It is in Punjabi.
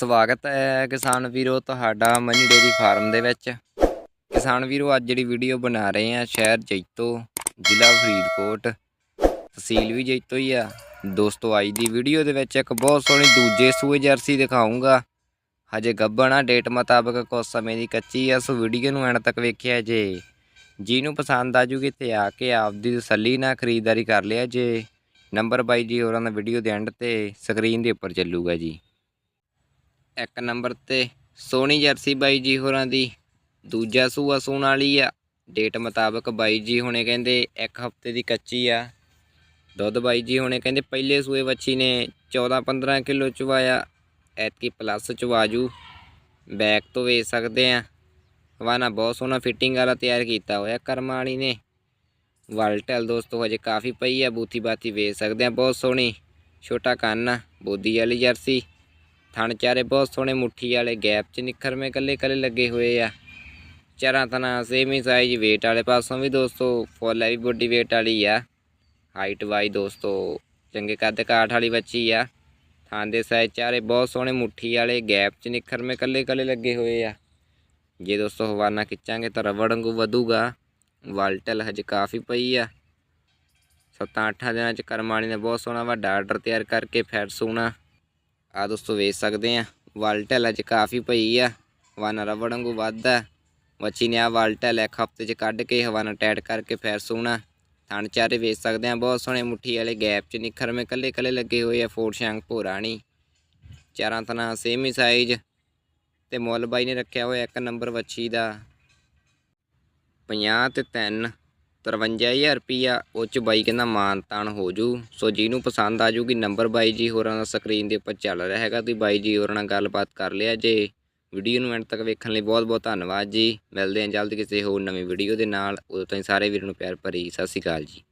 ਸਵਾਗਤ ਹੈ ਕਿਸਾਨ ਵੀਰੋ ਤੁਹਾਡਾ ਮਨੀ ਡੇਰੀ ਫਾਰਮ ਦੇ ਵਿੱਚ। ਕਿਸਾਨ ਵੀਰੋ, ਅੱਜ ਜਿਹੜੀ ਵੀਡੀਓ ਬਣਾ ਰਹੇ ਆ ਸ਼ਹਿਰ ਜੈਤੋ, ਜ਼ਿਲ੍ਹਾ ਫਰੀਦਕੋਟ। ਤਹਿਸੀਲ ਵੀ ਜੈਤੋ ਹੀ ਆ। ਦੋਸਤੋ, ਅੱਜ ਦੀ ਵੀਡੀਓ ਦੇ ਵਿੱਚ ਇੱਕ ਬਹੁਤ ਸੋਹਣੀ ਦੂਜੇ ਸੂਏ ਜਰਸੀ ਦਿਖਾਉਂਗਾ ਹਜੇ ਗੱਬਣਾ ਡੇਟ ਮੁਤਾਬਕ ਕੁਝ ਸਮੇਂ ਦੀ ਕੱਚੀ ਆ ਸੋ ਵੀਡੀਓ ਨੂੰ ਐਂਡ ਤੱਕ ਵੇਖਿਆ ਜੇ। ਜਿਹਨੂੰ ਪਸੰਦ ਆ ਜੂਗੀ ਤੇ ਆ ਕੇ ਆਪਦੀ ਤਸੱਲੀ ਨਾਲ ਖਰੀਦਦਾਰੀ ਕਰ ਲਿਆ ਜੇ। ਨੰਬਰ ਬਾਈ ਜੀ ਹੋਰਾਂ ਦਾ ਵੀਡੀਓ ਦੇ ਐਂਡ ਤੇ ਸਕਰੀਨ ਦੇ ਉੱਪਰ ਚੱਲੂਗਾ ਜੀ। ਇੱਕ ਨੰਬਰ ਤੇ ਸੋਹਣੀ ਜਰਸੀ ਬਾਈ ਜੀ ਹੋਰਾਂ ਦੀ। ਦੂਜਾ ਸੂਆ ਸੂਣ ਵਾਲੀ ਆ। ਡੇਟ ਮੁਤਾਬਕ ਬਾਈ ਜੀ ਹੁਣੇ ਕਹਿੰਦੇ ਇੱਕ ਹਫ਼ਤੇ ਦੀ ਕੱਚੀ ਆ। ਦੁੱਧ ਬਾਈ ਜੀ ਹੁਣੇ ਕਹਿੰਦੇ ਪਹਿਲੇ ਸੂਏ ਵੱਛੀ ਨੇ 14 15 ਕਿਲੋ ਚਵਾਇਆ। ਐਤਕੀ ਪਲੱਸ ਚਵਾਜੂ। ਬੈਕ ਤੋਂ ਵੇਚ ਸਕਦੇ ਆ। ਹਵਾਨਾ ਬਹੁਤ ਸੋਹਣਾ ਫਿਟਿੰਗ ਵਾਲਾ ਤਿਆਰ ਕੀਤਾ ਹੋਇਆ ਕਰਮਾਂ ਵਾਲੀ ਨੇ। ਵਲਟਲ ਦੋਸਤੋ, ਹਜੇ ਕਾਫੀ ਪਈ ਆ। ਬੂਥੀ ਬਾਤੀ ਵੇਚ ਸਕਦੇ ਆ। ਬਹੁਤ ਸੋਹਣੀ। ਛੋਟਾ ਕੰਨ ਆ। ਬੋਦੀ ਵਾਲੀ ਜਰਸੀ। ਥਣ ਚਾਰੇ ਬਹੁਤ ਸੋਹਣੇ ਮੁੱਠੀ ਵਾਲੇ ਗੈਪ 'ਚ ਨਿਖਰਵੇਂ ਕੱਲੇ ਕੱਲੇ ਲੱਗੇ ਹੋਏ ਆ। ਚਾਰਾਂ ਤਨਾ ਸੇਮ ਹੀ ਸਾਈਜ਼ weight ਵਾਲੇ ਪਾਸੋਂ ਵੀ ਦੋਸਤੋ ਫੁੱਲ ਵੀ ਬੋਡੀ weight ਵਾਲੀ ਆ। ਹਾਈਟ ਵਾਈ ਦੋਸਤੋ, ਚੰਗੇ ਕੱਦ ਕਾਠ ਵਾਲੀ ਬੱਚੀ ਆ। ਥਾਂ ਦੇ ਸਾਈਜ਼ ਚਾਰੇ ਬਹੁਤ ਸੋਹਣੇ ਮੁੱਠੀ ਵਾਲੇ ਗੈਪ 'ਚ ਨਿਖਰਵੇਂ ਕੱਲੇ ਕੱਲੇ ਲੱਗੇ ਹੋਏ ਆ। ਜੇ ਦੋਸਤੋ ਹਵਾਨਾ ਖਿੱਚਾਂਗੇ ਤਾਂ ਰਵੜ ਵਾਂਗੂ ਵਧੂਗਾ। ਵਾਲਟਲ ਹਜੇ ਕਾਫੀ ਪਈ ਆ। ਸੱਤਾਂ ਅੱਠਾਂ ਦਿਨਾਂ ਚ ਕਰਮਾਣੀ ਨੇ ਬਹੁਤ ਸੋਹਣਾ ਵੱਡਾ ਆਰਡਰ ਤਿਆਰ ਕਰਕੇ ਫੈਟ ਸੋਣਾ। ਆ ਦੋਸਤੋ ਵੇਚ ਸਕਦੇ ਆ ਵਾਲਟਲ ਅੱਜ ਕਾਫੀ ਪਈ ਆ ਹਵਾਨਾ ਰਬੜ ਵਾਂਗੂ ਵੱਧਦਾ ਵੱਛੀ ਨੇ ਆ ਵਾਲਟਲ ਇੱਕ ਹਫ਼ਤੇ ਚ ਕੱਢ ਕੇ ਹਵਾਨਾ ਟੈਟ ਕਰਕੇ ਫੈਰ ਸੋਣਾ ਥਣ ਚਾਰੇ ਵੇਚ ਸਕਦੇ ਆ, ਬਹੁਤ ਸੋਹਣੇ ਮੁੱਠੀ ਵਾਲੇ ਗੈਪ ਚ ਨਿਖਰ ਨਿਖਰਵੇਂ ਕੱਲੇ ਕੱਲੇ ਲੱਗੇ ਹੋਏ ਆ ਫੋਰ ਸ਼ੰਕ ਭੋਰਾਣੀ ਚਾਰਾਂ ਤਨਾ ਸੇਮ ਹੀ ਸਾਈਜ਼ ਤੇ ਮੁੱਲ ਬਾਈ ਨੇ ਰੱਖਿਆ ਹੋਇਆ ਇੱਕ ਨੰਬਰ ਵੱਛੀ ਦਾ 50 ਤੇ 3 53000 ਰੁਪਈਆ ਉਹ ਚ ਬਾਈ ਕਹਿੰਦਾ ਮਾਨ ਤਾਨ ਹੋ ਜੂ। ਸੋ ਜਿਹਨੂੰ ਪਸੰਦ ਆ ਜੂਗੀ ਨੰਬਰ ਬਾਈ ਜੀ ਹੋਰਾਂ ਦਾ ਸਕਰੀਨ ਦੇ ਉੱਪਰ ਚੱਲ ਰਿਹਾ ਹੈਗਾ। ਤੁਸੀਂ ਬਾਈ ਜੀ ਹੋਰਾਂ ਨਾਲ ਗੱਲਬਾਤ ਕਰ ਲਿਆ ਜੇ। ਵੀਡੀਓ ਨੂੰ ਐਂਡ ਤੱਕ ਵੇਖਣ ਲਈ ਬਹੁਤ ਬਹੁਤ ਧੰਨਵਾਦ ਜੀ। ਮਿਲਦੇ ਹਾਂ ਜਲਦ ਕਿਸੇ ਹੋਰ ਨਵੀਂ ਵੀਡੀਓ ਦੇ ਨਾਲ। ਉਦੋਂ ਤਾਈਂ ਸਾਰੇ ਵੀਰਾਂ ਨੂੰ ਪਿਆਰ ਭਰੀ ਸਤਿ ਸ਼੍ਰੀ ਅਕਾਲ ਜੀ।